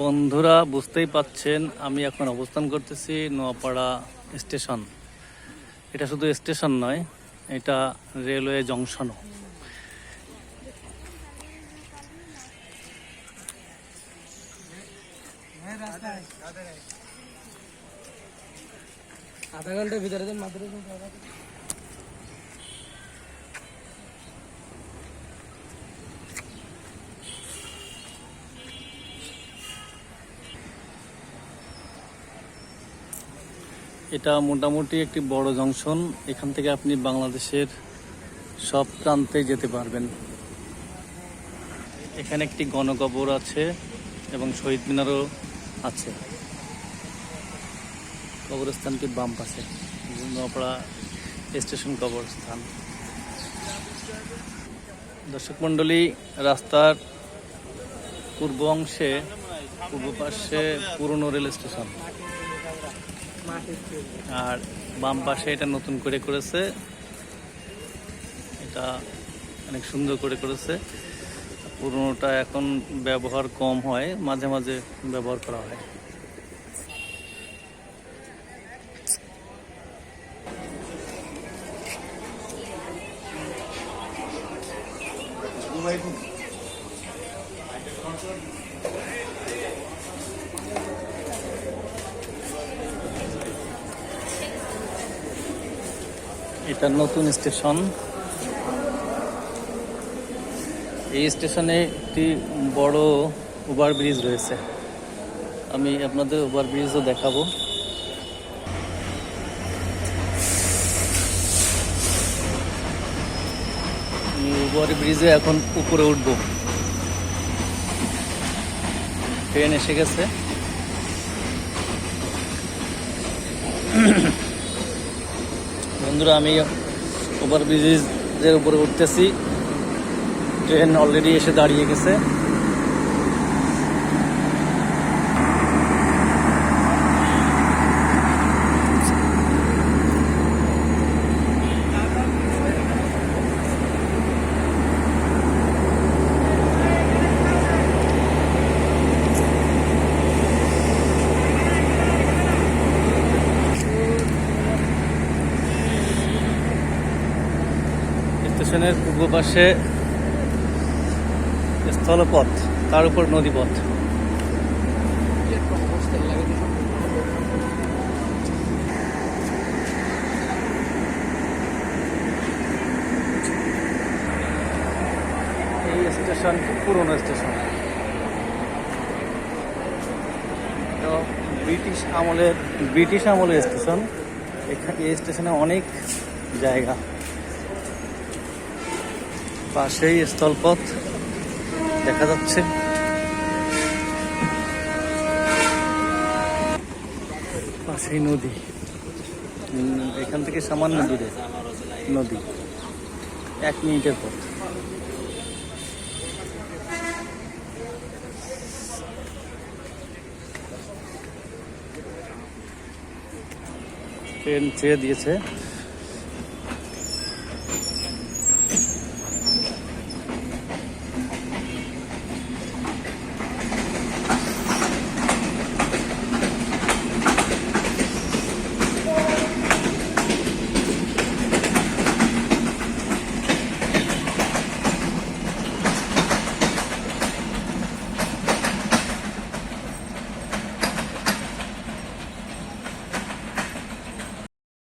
বন্ধুরা, বুঝতেই পাচ্ছেন, আমি এখন অবস্থান করতেছি নোয়াপাড়া স্টেশন। এটা শুধু স্টেশন নয়, এটা রেলওয়ে জংশনও। আধা ঘণ্টার ভিতরে এটা মোটামুটি একটি বড় জংশন। এখান থেকে আপনি বাংলাদেশের সব প্রান্তে যেতে পারবেন। এখানে একটি গণকবর আছে এবং শহীদ মিনারও আছে। কবরস্থানটি বাম পাশে নোয়াপাড়া স্টেশন কবরস্থান। দর্শক মণ্ডলী, রাস্তার পূর্ব অংশে, পূর্ব পাশে পুরনো রেল স্টেশন। আর বাম পাশে এটা নতুন করে করেছে। এটা অনেক সুন্দর করে করেছে। পুরনোটা এখন ব্যবহার কম হয়, মাঝে মাঝে ব্যবহার করা হয়। এটা নতুন স্টেশন। এই স্টেশনে একটি বড় ওভার ব্রিজ রয়েছে। আমি আপনাদের ওভার ব্রিজও দেখাবো। ওভার ব্রিজে এখন উপরে উঠবো। ট্রেন এসে গেছে। বন্ধুরা আমি ওভার ব্রিজের উপরে উঠতেছি। ট্রেন অলরেডি এসে দাঁড়িয়ে গেছে। স্টেশনের পূর্ব পাশে স্থলপথ, তার উপর নদীপথ। এই স্টেশন পুরনো স্টেশন। ব্রিটিশ আমলের ব্রিটিশ আমলের স্টেশন। এখানে এই স্টেশনে অনেক জায়গা। পাশেই স্থলপথ দেখা যাচ্ছে। পাশেই নদী। এখান থেকে সামান্য দূরে নদী। এক মিনিটের পথ। ট্রেন ছেড়ে দিয়েছে।